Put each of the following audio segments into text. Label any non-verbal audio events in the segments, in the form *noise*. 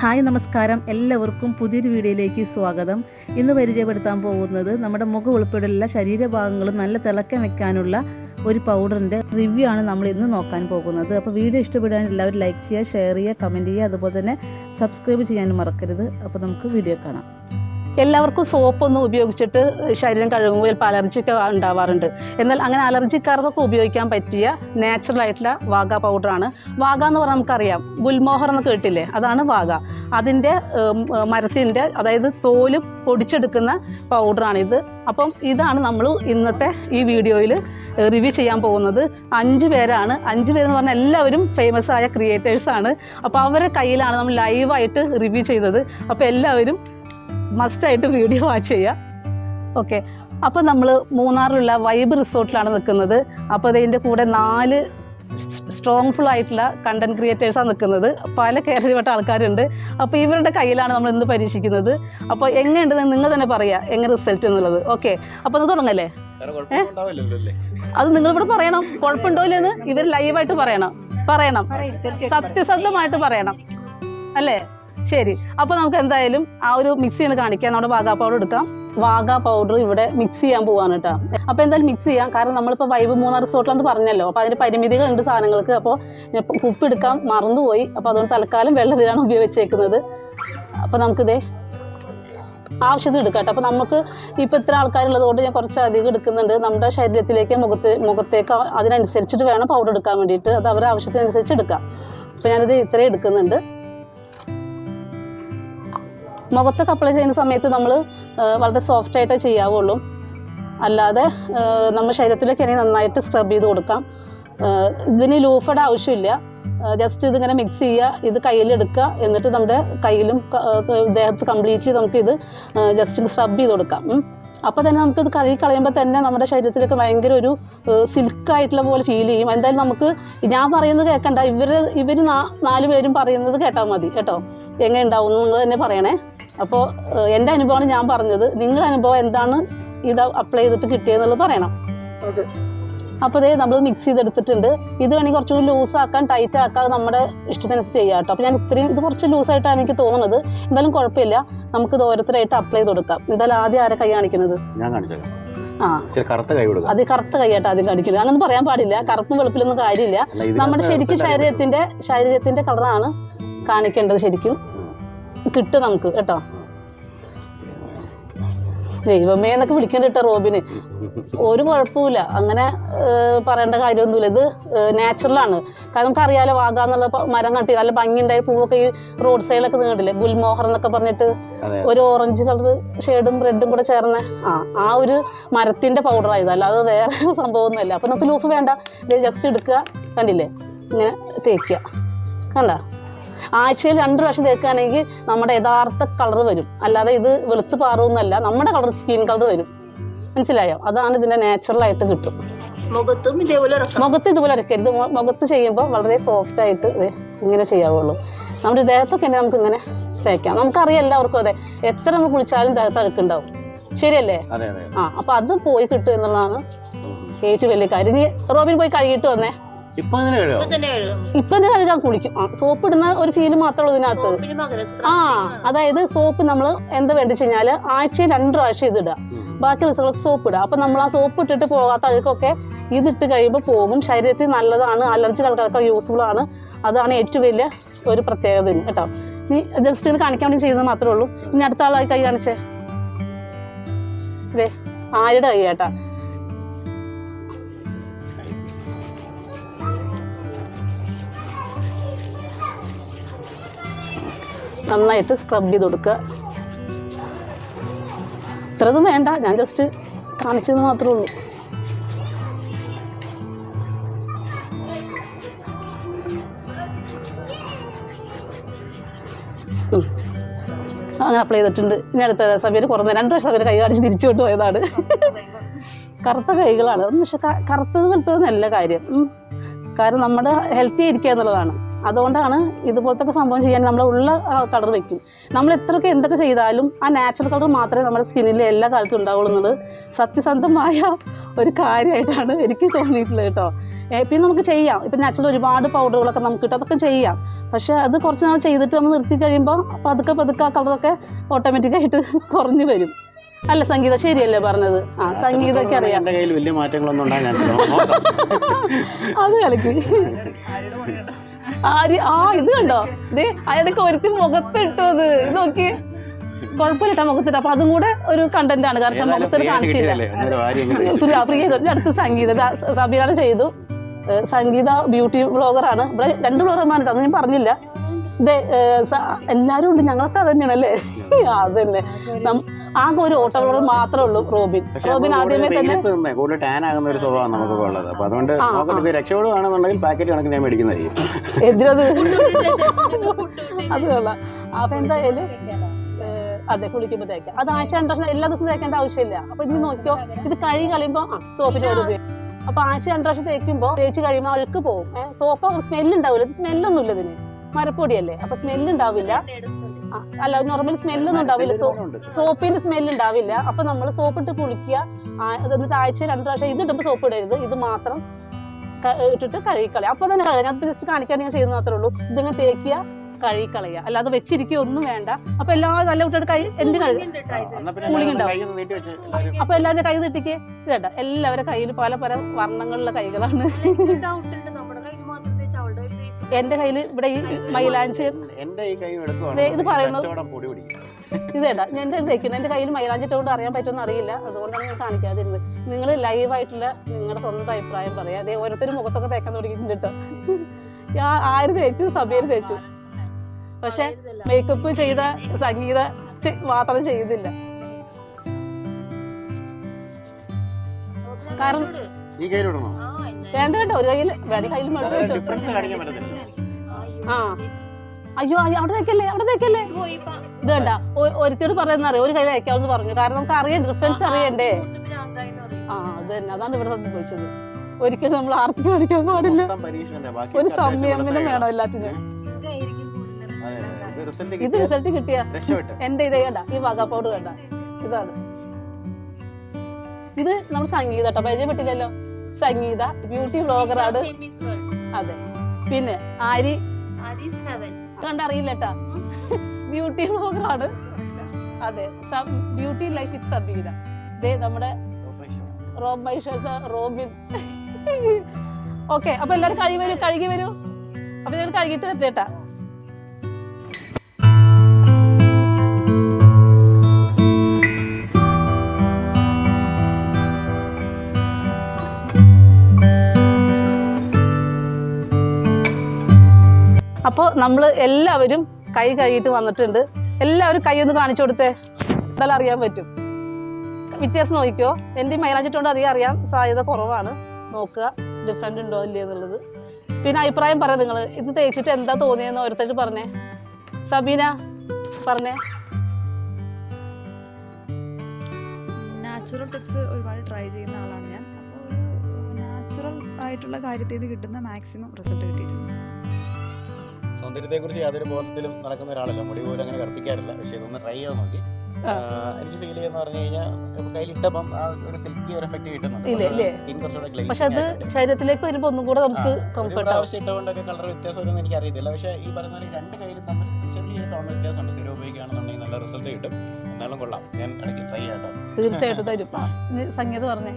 Hi നമസ്കാരം. എല്ലാവർക്കും പുതിയൊരു വീഡിയോയിലേക്ക് സ്വാഗതം. ഇന്ന് പരിചയപ്പെടുത്താൻ പോകുന്നത് നമ്മുടെ മുഖം ഉൾപ്പെടെയുള്ള ശരീരഭാഗങ്ങളും നല്ല തിളക്കം വെക്കാനുള്ള ഒരു പൗഡറിന്റെ റിവ്യൂ ആണ് നമ്മൾ ഇന്ന് നോക്കാൻ പോകുന്നത്. അപ്പോൾ വീഡിയോ ഇഷ്ടപ്പെടാൻ എല്ലാവരും ലൈക്ക് ചെയ്യുക ഷെയർ ചെയ്യുക കമന്റ് ചെയ്യുക. അതുപോലെ തന്നെ സബ്സ്ക്രൈബ് ചെയ്യാനും മറക്കരുത്. അപ്പോൾ നമുക്ക് വീഡിയോ കാണാം. എല്ലാവർക്കും സോപ്പൊന്നും ഉപയോഗിച്ചിട്ട് ശരീരം കഴുകുമ്പോൾ ചിലപ്പോൾ അലർജിയൊക്കെ ഉണ്ടാവാറുണ്ട്. എന്നാൽ അങ്ങനെ അലർജിക്കാർക്കൊക്കെ ഉപയോഗിക്കാൻ പറ്റിയ നാച്ചുറൽ ആയിട്ടുള്ള വാഗ പൗഡറാണ് വാഗ എന്ന് പറഞ്ഞാൽ നമുക്കറിയാം. ഗുൽമോഹർ എന്ന് കേട്ടില്ലേ അതാണ് വാഗ. അതിന്റെ മരത്തിന്റെ അതായത് തോൽ പൊടിച്ചെടുക്കുന്ന പൗഡറാണിത് അപ്പം ഇതാണ് നമ്മൾ ഇന്നത്തെ ഈ വീഡിയോയിൽ റിവ്യൂ ചെയ്യാൻ പോകുന്നത്. അഞ്ച് പേരാണ്. അഞ്ച് പേരെന്ന് പറഞ്ഞാൽ എല്ലാവരും ഫേമസ് ആയ ക്രിയേറ്റേഴ്സാണ് അപ്പോൾ അവരുടെ കയ്യിലാണ് നമ്മൾ ലൈവായിട്ട് റിവ്യൂ ചെയ്തത്. അപ്പോൾ എല്ലാവരും മസ്റ്റായിട്ട് വീഡിയോ വാച്ച് ചെയ്യുക ഓക്കെ. അപ്പോൾ നമ്മൾ മൂന്നാറിലുള്ള വൈബ് റിസോർട്ടിലാണ് നിൽക്കുന്നത്. അപ്പോൾ അതിന്റെ കൂടെ നാല് സ്ട്രോങ് ഫുൾ ആയിട്ടുള്ള കണ്ടന്റ് ക്രിയേറ്റേഴ്സാണ് നിൽക്കുന്നത്. പല കേരളപ്പെട്ട ആൾക്കാരുണ്ട്. അപ്പോൾ ഇവരുടെ കയ്യിലാണ് നമ്മൾ ഇന്ന് പരീക്ഷിക്കുന്നത്. അപ്പോൾ എങ്ങനെയുണ്ടെന്ന് നിങ്ങൾ തന്നെ പറയുക എങ്ങനെ റിസൾട്ട് എന്നുള്ളത്. ഓക്കെ. അപ്പോൾ അത് തുടങ്ങല്ലേ? അത് നിങ്ങളിവിടെ പറയണം. കുഴപ്പമുണ്ടോ ഇല്ലെന്ന് ഇവർ ലൈവായിട്ട് പറയണം. പറയണം. സത്യസന്ധമായിട്ട് പറയണം. അല്ലേ? ശരി. അപ്പോൾ നമുക്ക് എന്തായാലും ആ ഒരു മിക്സി ചെയ്ത് കാണിക്കാം. നമ്മുടെ വാഗാ പൗഡർ എടുക്കാം. വാഗാ പൗഡർ ഇവിടെ മിക്സ് ചെയ്യാൻ പോവാണ് കേട്ടോ. അപ്പോൾ എന്തായാലും മിക്സ് ചെയ്യാം. കാരണം നമ്മളിപ്പോൾ വൈബ് മൂന്നാർ റിസോർട്ടിലെന്ന് പറഞ്ഞല്ലോ. അപ്പോൾ അതിന് പരിമിതികളുണ്ട് സാധനങ്ങൾക്ക്. അപ്പോൾ ഇപ്പം ഉപ്പ് എടുക്കാൻ മറന്നുപോയി. അപ്പോൾ അതുകൊണ്ട് തൽക്കാലം വെള്ളത്തിലാണ് ഉപയോഗിച്ചേക്കുന്നത് അപ്പോൾ നമുക്കിതേ ആവശ്യത്തിന് എടുക്കാം കേട്ടോ. അപ്പോൾ നമുക്ക് ഇപ്പോൾ ഇത്ര ആൾക്കാരുള്ളത് കൊണ്ട് ഞാൻ കുറച്ച് അധികം എടുക്കുന്നുണ്ട്. നമ്മുടെ ശരീരത്തിലേക്ക് മുഖത്ത് മുഖത്തേക്ക് അതിനനുസരിച്ചിട്ട് വേണം പൗഡർ എടുക്കാൻ വേണ്ടിയിട്ട്. അത് അവരുടെ ആവശ്യത്തിനനുസരിച്ച് എടുക്കാം. അപ്പോൾ ഞാനിത് ഇത്രയും എടുക്കുന്നുണ്ട്. മുഖത്തൊക്കെ അപ്ലൈ ചെയ്യുന്ന സമയത്ത് നമ്മൾ വളരെ സോഫ്റ്റ് ആയിട്ടേ ചെയ്യാവുള്ളൂ. അല്ലാതെ നമ്മുടെ ശരീരത്തിലേക്ക് ഇനി നന്നായിട്ട് സ്ക്രബ് ചെയ്ത് കൊടുക്കാം. ഇതിന് ലൂഫയുടെ ആവശ്യമില്ല. ജസ്റ്റ് ഇതിങ്ങനെ മിക്സ് ചെയ്യുക ഇത് കയ്യിലെടുക്കുക എന്നിട്ട് നമ്മുടെ കയ്യിലും ദേഹത്ത് കംപ്ലീറ്റ്ലി നമുക്കിത് ജസ്റ്റ് സ്ക്രബ് ചെയ്ത് കൊടുക്കാം. അപ്പോൾ തന്നെ നമുക്കിത് കഴുകി കളയുമ്പോൾ തന്നെ നമ്മുടെ ശരീരത്തിലൊക്കെ ഭയങ്കര ഒരു സിൽക്ക് ആയിട്ടുള്ള പോലെ ഫീൽ ചെയ്യും. എന്തായാലും നമുക്ക് ഞാൻ പറയുന്നത് കേൾക്കണ്ട ഇവർ ഇവർ നാല് പേരും പറയുന്നത് കേട്ടാൽ മതി. കേട്ടോ? എങ്ങനെ ഉണ്ടാവും നിങ്ങൾ തന്നെ പറയണേ. അപ്പോൾ എന്റെ അനുഭവമാണ് ഞാൻ പറഞ്ഞത്. നിങ്ങളുടെ അനുഭവം എന്താണ്? ഇത് അപ്ലൈ ചെയ്തിട്ട് കിട്ടിയെന്നുള്ളത് പറയണം. അപ്പോൾ ഇതേ നമ്മൾ മിക്സ് ചെയ്തെടുത്തിട്ടുണ്ട്. ഇത് വേണമെങ്കിൽ കുറച്ചുകൂടി ലൂസാക്കാൻ ടൈറ്റ് ആക്കാൻ നമ്മുടെ ഇഷ്ടത്തിനനുസരിച്ച് ചെയ്യാം കേട്ടോ. അപ്പോൾ ഞാൻ ഇത്രയും ഇത് കുറച്ച് ലൂസായിട്ടാണ് എനിക്ക് തോന്നുന്നത്. എന്തായാലും കുഴപ്പമില്ല. നമുക്ക് ഇത് ഓരോരുത്തരായിട്ട് അപ്ലൈ ചെയ്ത് കൊടുക്കാം. എന്തായാലും ആദ്യം ആരെ കൈ കാണിക്കുന്നത്? ഞാൻ കാണിച്ചേക്കാം. കറുത്ത കൈ കൊടുക്കുക അത് കറുത്ത കൈയായിട്ട് ആദ്യം കാണിക്കുന്നത്. അങ്ങനെ പറയാൻ പാടില്ല. കറുപ്പും വെളുപ്പിലൊന്നും കാര്യമില്ല. നമ്മുടെ ശരിക്കും. ശരീരത്തിന്റെ ശരീരത്തിന്റെ കളറാണ് കാണിക്കേണ്ടത് ശരിക്കും. കിട്ടും നമുക്ക് കേട്ടോ. ദൈവമേ എന്നൊക്കെ വിളിക്കേണ്ട കേട്ടോ റോബിന്. ഒരു കുഴപ്പമില്ല അങ്ങനെ പറയേണ്ട കാര്യമൊന്നുമില്ല. ഇത് നാച്ചുറലാണ് കാരണം നമുക്കറിയാലോ വാഗ എന്നുള്ള മരം കട്ടി നല്ല ഭംഗിയുണ്ടായ പൂവൊക്കെ ഈ റോഡ് സൈഡിലൊക്കെ നീണ്ടില്ലേ ഗുൽമോഹർ എന്നൊക്കെ പറഞ്ഞിട്ട് ഒരു ഓറഞ്ച് കളർ ഷെയ്ഡും റെഡും കൂടെ ചേർന്ന ആ ആ ഒരു മരത്തിന്റെ പൗഡർ ആയത്. അല്ലാതെ വേറെ *laughs* സംഭവമൊന്നുമല്ല. അപ്പം നമുക്ക് ലൂഫ് വേണ്ട. ജസ്റ്റ് എടുക്കുക. കണ്ടില്ലേ? ഇങ്ങനെ തേക്കുക. കണ്ട? ആഴ്ചയിൽ രണ്ട് പ്രാവശ്യം തേക്കുകയാണെങ്കിൽ നമ്മുടെ യഥാർത്ഥ കളർ വരും. അല്ലാതെ ഇത് വെളുത്ത് പാറുമെന്നല്ല നമ്മുടെ കളർ സ്കിൻ കളർ വരും. മനസ്സിലായോ? അതാണ് ഇതിന്റെ നാച്ചുറലായിട്ട് കിട്ടും. മുഖത്തും ഇതേപോലെ മുഖത്ത് ഇതുപോലെ ഇറക്കരുത് മുഖത്ത് ചെയ്യുമ്പോൾ വളരെ സോഫ്റ്റ് ആയിട്ട് ഇങ്ങനെ ചെയ്യാവുള്ളൂ. നമ്മുടെ ദേഹത്തൊക്കെ തന്നെ നമുക്ക് ഇങ്ങനെ തേക്കാം. നമുക്കറിയാം എല്ലാവർക്കും അതെ എത്ര നമ്മൾ കുളിച്ചാലും ദേഹത്ത് അഴുക്കുണ്ടാവും ശരിയല്ലേ? അതെ അതെ. ആ അപ്പൊ അത് പോയി കിട്ടും എന്നുള്ളതാണ് ഏറ്റവും വലിയ കാര്യം. ഇനി റോബിൻ പോയി കഴുകിയിട്ട് വന്നേ. ഇപ്പൊ തന്നെ എഴുതും. ഇപ്പം തന്നെ കഴുകാൻ കുളിക്കും. സോപ്പ് ഇടുന്ന ഒരു ഫീൽ മാത്രമേ ഇതിനകത്ത് ആ അതായത് സോപ്പ് നമ്മൾ എന്താ വേണ്ടി വെച്ചാൽ ആഴ്ചയിൽ രണ്ട് പ്രാവശ്യം ഇതിടുക ബാക്കി ദിവസങ്ങളൊക്കെ സോപ്പ് ഇടുക. അപ്പൊ നമ്മൾ ആ സോപ്പ് ഇട്ടിട്ട് പോകാത്ത അഴുക്കൊക്കെ ഇതിട്ട് കഴിയുമ്പോൾ പോകും. ശരീരത്തിൽ നല്ലതാണ്. അലർജി ആൾക്കാർക്ക് യൂസ്ഫുൾ ആണ്. അതാണ് ഏറ്റവും വലിയ ഒരു പ്രത്യേകത കേട്ടോ. ഇനി ജസ്റ്റ് ഇത് കാണിക്കാൻ വേണ്ടി ചെയ്യുന്നത് മാത്രമേ ഉള്ളൂ. ഇനി അടുത്ത ആളായി കൈ കാണിച്ചേ. ഇതേ ആരുടെ കൈ കേട്ടാ? നന്നായിട്ട് സ്ക്രബ് ചെയ്ത് കൊടുക്കുക. ഇത്രയൊന്നും വേണ്ട ഞാൻ ജസ്റ്റ് കാണിച്ചത് മാത്രമേ ഉള്ളൂ. അങ്ങനെ അപ്ലൈ ചെയ്തിട്ടുണ്ട്. ഇനി അടുത്ത സമയം കുറഞ്ഞ രണ്ട് വർഷം അവർ കൈ കാണിച്ച് തിരിച്ചു കൊണ്ട് പോയതാണ് കറുത്ത കൈകളാണ്. പക്ഷെ കറുത്തത് വെളുത്തത് നല്ല കാര്യം കാരണം നമ്മുടെ ഹെൽത്തി ആയിരിക്കുക എന്നുള്ളതാണ്. അതുകൊണ്ടാണ് ഇതുപോലത്തെ സംഭവം ചെയ്യാൻ നമ്മൾ ഉള്ള കളർ വെക്കും. നമ്മൾ എത്രയൊക്കെ എന്തൊക്കെ ചെയ്താലും ആ നാച്ചുറൽ കളർ മാത്രമേ നമ്മുടെ സ്കിന്നിൽ എല്ലാ കാലത്തും ഉണ്ടാവുള്ളൂ സത്യസന്ധമായ ഒരു കാര്യമായിട്ടാണ് എനിക്ക് തോന്നിയിട്ടുള്ളത് കേട്ടോ. പിന്നെ നമുക്ക് ചെയ്യാം. ഇപ്പം നാച്ചുറൽ ഒരുപാട് പൗഡറുകളൊക്കെ നമുക്ക് കിട്ടും. അതൊക്കെ ചെയ്യാം. പക്ഷെ അത് കുറച്ച് നാൾ ചെയ്തിട്ട് നമ്മൾ നിർത്തി കഴിയുമ്പോൾ പതുക്കെ പതുക്കെ ആ കളറൊക്കെ ഓട്ടോമാറ്റിക്കായിട്ട് കുറഞ്ഞു വരും. അല്ല സംഗീത ശരിയല്ലേ പറഞ്ഞത്? ആ സംഗീതമൊക്കെ അറിയാം. വലിയ മാറ്റങ്ങളൊന്നും *laughs* അത് കളിക്ക്. ആര് ആ ഇത് കണ്ടോ? ദേ അയാൾക്ക് ഒരുത്തി മുഖത്തിട്ടു അത് ഇത് നോക്കി. കുഴപ്പമില്ല മുഖത്തിട്ട്. അപ്പൊ അതും കൂടെ ഒരു കണ്ടന്റ് ആണ്. കാരണം മുഖത്തൊരു കാണിച്ചില്ല പ്രിയ അടുത്ത് സംഗീത. സബീറാണ് ചെയ്തു. സംഗീത ബ്യൂട്ടി ബ്ലോഗറാണ് ഇവിടെ രണ്ട് വ്ളോഗർമാരുണ്ട് അതൊന്നും ഞാൻ പറഞ്ഞില്ല. ഇത് എല്ലാരും ഉണ്ട്. ഞങ്ങളൊക്കെ അത് തന്നെയാണല്ലേ *laughs* അത് തന്നെ ആകെ ഒരു ഓട്ടോ കളർ മാത്രമേ ഉള്ളൂ റോബിൻ. റോബിൻ ആദ്യമേ തന്നെ കൂടുതൽ ടാൻ ആകുന്ന ഒരു സ്വഭാവം നമുക്ക് ഉള്ളത്. അപ്പൊ അതുകൊണ്ട് ഇത് രക്ഷപ്പെടുകയാണെന്നുണ്ടെങ്കിൽ പാക്കറ്റ് കണക്കിന് ഞാൻ മേടിക്കുന്നതായിരിക്കും. എതിരത്. *laughs* അത് കൊള്ളാം. അപ്പൊ എന്തായാലും അതെ കുളിക്കുമ്പോ തേക്കാം. അത് ആഴ്ച രണ്ട് വർഷം എല്ലാ ദിവസവും തേക്കേണ്ട ആവശ്യമില്ല. അപ്പൊ ഇത് നോക്കിയോ ഇത് കഴുകി കളയുമ്പോ സോപ്പിന്റെ ഉപയോഗിക്കും അപ്പൊ ആഴ്ച രണ്ട് പ്രാവശ്യം തേക്കുമ്പോ തേച്ച് കഴിയുമ്പോൾ അഴുക്ക് പോകും സോപ്പ് സ്മെല്ല് ഉണ്ടാവില്ല ഇത് സ്മെല്ലൊന്നും ഇല്ല ഇതിന്. മരപ്പൊടിയല്ലേ? അപ്പൊ സ്മെല്ല് ഉണ്ടാവില്ല അല്ല നോർമൽ സ്മെല്ലൊന്നും ഉണ്ടാവില്ല. സോപ്പിന്റെ സ്മെല്ല് ഉണ്ടാവില്ല. അപ്പൊ നമ്മൾ സോപ്പ് ഇട്ട് കുളിക്കുക എന്നിട്ട് ആഴ്ച രണ്ട് പ്രാവശ്യം ഇത് ഇടുമ്പോൾ സോപ്പ് ഇടരുത്. ഇത് മാത്രം ഇട്ടിട്ട് കഴുകിക്കളയുക. അപ്പൊ തന്നെ കളയാം. ഞാൻ ജസ്റ്റ് കാണിക്കാൻ ഞാൻ ചെയ്യുന്ന മാത്രമേ ഉള്ളൂ. ഇതിങ്ങനെ തേക്കുക കഴുകിക്കളയുക. അല്ലാതെ വെച്ചിരിക്കുക ഒന്നും വേണ്ട. അപ്പൊ എല്ലാ നല്ല കുട്ടിയുടെ കൈ എന്റെ കഴുകി ഉണ്ടാവും. അപ്പൊ എല്ലാവരുടെ കൈ തെറ്റിക്ക് ഇതേണ്ട എല്ലാവരുടെ കയ്യിൽ പല പല വർണങ്ങളിലുള്ള കൈകളാണ്. ഡൗട്ട് എന്റെ കയ്യിൽ ഇവിടെ ഈ മൈലാഞ്ചി എന്റെ ഈ കൈ ഇത് പറയുന്നത് പിടിക്കും ഞാൻ എന്റെ തേക്കുന്നത് എന്റെ കയ്യിൽ മൈലാഞ്ചി ഇട്ടുകൊണ്ട് അറിയാൻ പറ്റുമെന്ന് അറിയില്ല. അതുകൊണ്ടാണ് ഞാൻ കാണിക്കാതിരുന്നത്. നിങ്ങൾ ലൈവായിട്ടുള്ള നിങ്ങളുടെ സ്വന്തം അഭിപ്രായം പറയാം. അതേ ഓരോരുത്തരും മുഖത്തൊക്കെ തേക്കാൻ തുടങ്ങിയിട്ടുണ്ട് ഞാൻ ആര് തേച്ചു? സബീർ തേച്ചു. പക്ഷെ മേക്കപ്പ് ചെയ്ത സംഗീത മാത്രം ചെയ്തില്ല. കാരണം വേണ്ട വേണ്ട. ഒരു കയ്യിൽ വേണി കയ്യിൽ മടുത്തു വെച്ചോ. അയ്യോ അയ്യോ, അവിടെ നിൽക്കല്ലേ അവിടെ നിൽക്കല്ലേ. ഇത് വേണ്ട ഒരുത്തോട് പറയുന്ന അറിയാം? ഒരു കൈ തേക്കാമെന്ന് പറഞ്ഞു. കാരണം നമുക്ക് അറിയാം ഡിഫറൻസ് അറിയണ്ടേ. ആ അത് തന്നെ. അതാണ് ഇവിടെ സംഭവിച്ചത് ഒരിക്കലും നമ്മൾ ആർത്തി പഠിക്കാൻ പാടില്ല. ഒരു സംയമനം വേണം എല്ലാറ്റിനും? അതെ. ഇത് റിസൾട്ട് ഇത് റിസൾട്ട് കിട്ടിയ? എന്റെ ഇത് കണ്ട? ഈ വക പൗഡർ കണ്ട? ഇതാണ്. ഇത് നമ്മൾ സംഗീത കേട്ടോ. പരിചയപ്പെട്ടില്ലല്ലോ? സംഗീത ബ്യൂട്ടി വ്ളോഗറാണ് അതെ. പിന്നെ ആരി കണ്ടറിയില്ല കേട്ടാ ബ്യൂട്ടി ബ്ലോഗറാണ് അതെ ബ്യൂട്ടി ലൈഫ് ഇറ്റ് സബീര ദേ നമ്മുടെ റോബ് മൈഷ റോബിൻ ഓക്കെ അപ്പൊ എല്ലാവരും കഴുകി വരൂ കഴുകി വരൂ. അപ്പൊ ഞാൻ കഴുകിയിട്ട് വരട്ടെ അപ്പോൾ നമ്മൾ എല്ലാവരും കൈ കഴുകിയിട്ട് വന്നിട്ടുണ്ട്. എല്ലാവരും കൈ ഒന്ന് കാണിച്ചു കൊടുത്തേ. എന്തായാലും അറിയാൻ പറ്റും. വ്യത്യാസം നോക്കിക്കോ. എന്റെ മൈലാഞ്ചിട്ടുകൊണ്ട് അധികം അറിയാൻ സാധ്യത കുറവാണ്. നോക്കുക ഡിഫറെന്റ് ഉണ്ടോ ഇല്ലേ എന്നുള്ളത്. പിന്നെ അഭിപ്രായം പറയാം നിങ്ങൾ ഇത് തേച്ചിട്ട് എന്താ തോന്നിയെന്ന് ഓരോരുത്തർ പറഞ്ഞേ. സബീന പറഞ്ഞേ. നാച്ചുറൽ ടിപ്സ് ഒരുപാട് ട്രൈ ചെയ്യുന്ന ആളാണ് ഞാൻ. അപ്പോൾ ഒരു നാച്ചുറൽ ആയിട്ടുള്ള കാര്യത്തിൽ നിന്ന് കിട്ടുന്ന മാക്സിമം റിസൾട്ട് കിട്ടിയിട്ടുണ്ട്. സൗന്ദര്യത്തെ കുറിച്ച് യാതൊരു ബോധത്തിലും നടക്കുന്ന ഒരാളല്ല. മുടി പോലും അങ്ങനെ കറുപ്പിക്കാറില്ല. പക്ഷെ ഇതൊന്ന് ട്രൈ ചെയ്ത് നോക്കി. എനിക്ക് ഫീൽ ചെയ്യുന്ന പറഞ്ഞു കഴിഞ്ഞാൽ കയ്യിലിട്ടപ്പം ആ ഒരു സിൽക്കി ഒരു എഫക്ട് കിട്ടുന്നുണ്ട്? സ്കിൻ കുറച്ചുകൂടെ പക്ഷെ അത് ഗ്ലേസിംഗ് ശരീരത്തിലേക്ക് വരുമ്പോൾ ഒന്നും കൂടെ നമുക്ക് കംഫർട്ട് ആവശ്യം ഇട്ടുകൊണ്ടൊക്കെ കളർ വ്യത്യാസം വരുമെന്ന് എനിക്ക് അറിയത്തില്ല. പക്ഷേ ഈ പോലെ രണ്ട് കയ്യിലും തമ്മിൽ ചെറിയ ടോൺ വ്യത്യാസമുണ്ട്. സ്ഥിരം ഉപയോഗിക്കുകയാണെന്നുണ്ടെങ്കിൽ നല്ല റിസൾട്ട് കിട്ടും. എന്നാലും കൊള്ളാം. ഞാൻ ഇടയ്ക്ക് ട്രൈ ചെയ്യാം തീർച്ചയായിട്ടും തരും. സംഗീത പറഞ്ഞേ.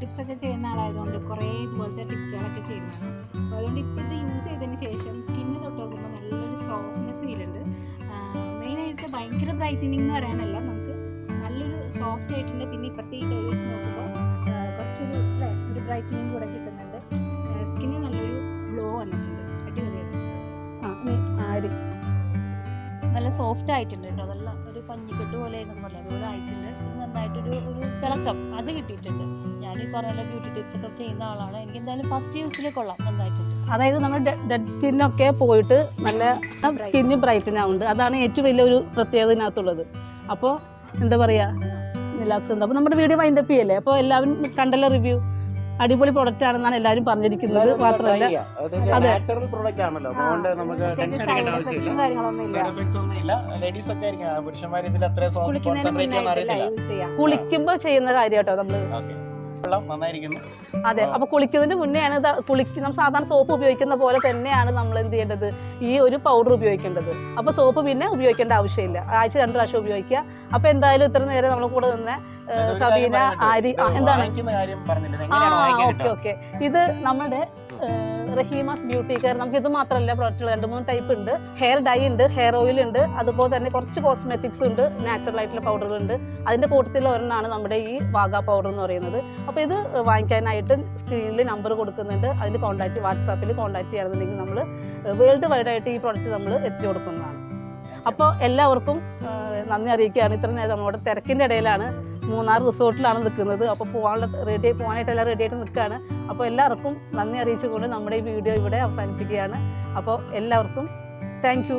ടിപ്സ് ഒക്കെ ചെയ്യുന്ന ആളായതുകൊണ്ട് കുറേ ഇതുപോലത്തെ ടിപ്സുകളൊക്കെ ചെയ്യുന്നതാണ്. അപ്പോൾ അതുകൊണ്ട് ഇപ്പോൾ ഇത് യൂസ് ചെയ്തതിന് ശേഷം സ്കിന്ന് തൊട്ട് നോക്കുമ്പോൾ നല്ലൊരു സോഫ്റ്റ്നെസ് ഫീൽ ഉണ്ട്. മെയിനായിട്ട് ഭയങ്കര ബ്രൈറ്റനിങ് എന്ന് പറയാനല്ല. നമുക്ക് നല്ലൊരു സോഫ്റ്റ് ആയിട്ടുണ്ട്. പിന്നെ ഇപ്പുറത്തെ ഈ കൈ വെച്ച് നോക്കുമ്പോൾ കുറച്ചൊരു അല്ലേ ഒരു ബ്രൈറ്റനിങ് കൂടെ കിട്ടുന്നുണ്ട്. സ്കിന്നിന് നല്ലൊരു ഗ്ലോ വന്നിട്ടുണ്ട്. അടിപൊളിയാണ് നല്ല സോഫ്റ്റ് ആയിട്ടുണ്ട് കേട്ടോ. നല്ല ഒരു പഞ്ഞിക്കെട്ട് പോലെ ആയിരുന്നു. പോലെ അതുപോലെ ആയിട്ടുണ്ട് നന്നായിട്ടൊരു ഒരു തിളക്കം. അത് കിട്ടിയിട്ടുണ്ട്. ഞാൻ ഈ പറഞ്ഞ ബ്യൂട്ടി ടിപ്സ് ഒക്കെ ചെയ്യുന്ന ആളാണ്. എനിക്ക് എന്തായാലും ഫസ്റ്റ് യൂസിൽ കൊള്ളാം നന്നായിട്ടുണ്ട്. അതായത് നമ്മൾ ഡെഡ് സ്കിന്നൊക്കെ പോയിട്ട് നല്ല സ്കിന്ന് ബ്രൈറ്റൻ ആവുന്നുണ്ട്. അതാണ് ഏറ്റവും വലിയൊരു പ്രത്യേകത ഇതിനകത്തുള്ളത്. അപ്പോൾ എന്താ പറയുക ലാസ്റ്റ് എന്താ അപ്പോൾ നമ്മുടെ വീഡിയോ വൈൻഡ് അപ്പ് ചെയ്യല്ലേ? അപ്പോൾ എല്ലാവരും കണ്ടല്ലോ റിവ്യൂ അടിപൊളി പ്രൊഡക്റ്റ് ആണെന്നാണ് എല്ലാവരും പറഞ്ഞിരിക്കുന്നത്. മാത്രമല്ല അതെ. നാച്ചുറൽ പ്രോഡക്റ്റ് ആണല്ലോ. അതുകൊണ്ട് നമുക്ക് ടെൻഷൻ അടിക്കേണ്ട ആവശ്യമില്ല. ലേഡീസ് ഒക്കെ പുരുഷന്മാർ ഇതിൽ അത്ര കുളിക്കുമ്പോൾ ചെയ്യുന്ന കാര്യം കേട്ടോ നമ്മൾ ഓക്കെ വെള്ളം നന്നായിരിക്കുന്നു. അതെ അപ്പൊ കുളിക്കുന്നതിന് മുന്നെയാണ് കുളിക്ക് നമ്മൾ സാധാരണ സോപ്പ് ഉപയോഗിക്കുന്ന പോലെ തന്നെയാണ് നമ്മൾ എന്ത് ചെയ്യേണ്ടത്? ഈ ഒരു പൗഡർ ഉപയോഗിക്കേണ്ടത്. അപ്പൊ സോപ്പ് പിന്നെ ഉപയോഗിക്കേണ്ട ആവശ്യമില്ല. ആഴ്ച രണ്ട് പ്രാവശ്യം ഉപയോഗിക്കുക. അപ്പൊ എന്തായാലും ഇത്ര നേരം നമ്മൾ കൂടെ നിന്ന് സബീന ആരി എന്താണ്? Okay okay. ഇത് നമ്മുടെ റഹീമാസ് ബ്യൂട്ടി കെയർ. നമുക്ക് ഇത് മാത്രമല്ല പ്രോഡക്റ്റുകൾ രണ്ട് മൂന്ന് ടൈപ്പ് ഉണ്ട്. ഹെയർ ഡൈ ഉണ്ട് ഹെയർ ഓയിൽ ഉണ്ട്. അതുപോലെ തന്നെ കുറച്ച് കോസ്മെറ്റിക്സ് ഉണ്ട്. നാച്ചുറൽ ആയിട്ടുള്ള പൗഡറുകൾ ഉണ്ട്. അതിന്റെ കൂട്ടത്തിൽ ഒരെണ്ണമാണ് നമ്മുടെ ഈ വാഗ പൗഡർ എന്ന് പറയുന്നത്. അപ്പോൾ ഇത് വാങ്ങിക്കാനായിട്ട് സ്ക്രീനിൽ നമ്പർ കൊടുക്കുന്നുണ്ട്. അതിൽ കോൺടാക്ട് വാട്സാപ്പിൽ കോൺടാക്ട് ചെയ്യണമെന്നുണ്ടെങ്കിൽ നമ്മൾ വേൾഡ് വൈഡ് ആയിട്ട് ഈ പ്രോഡക്റ്റ് നമ്മൾ എത്തിച്ചു കൊടുക്കുന്നതാണ്. അപ്പോൾ എല്ലാവർക്കും നന്ദി അറിയിക്കുകയാണ്. ഇത്ര നേരം നമ്മുടെ തിരക്കിന്റെ ഇടയിലാണ് മൂന്നാർ റിസോർട്ടിലാണ് നിൽക്കുന്നത്. അപ്പോൾ പോകാനുള്ള റെഡി പോകാനായിട്ട് എല്ലാം റെഡി ആയിട്ട് നിൽക്കുകയാണ്. അപ്പോൾ എല്ലാവർക്കും നന്ദി അറിയിച്ചുകൊണ്ട് നമ്മുടെ ഈ വീഡിയോ ഇവിടെ അവസാനിപ്പിക്കുകയാണ്. അപ്പോൾ എല്ലാവർക്കും താങ്ക് യു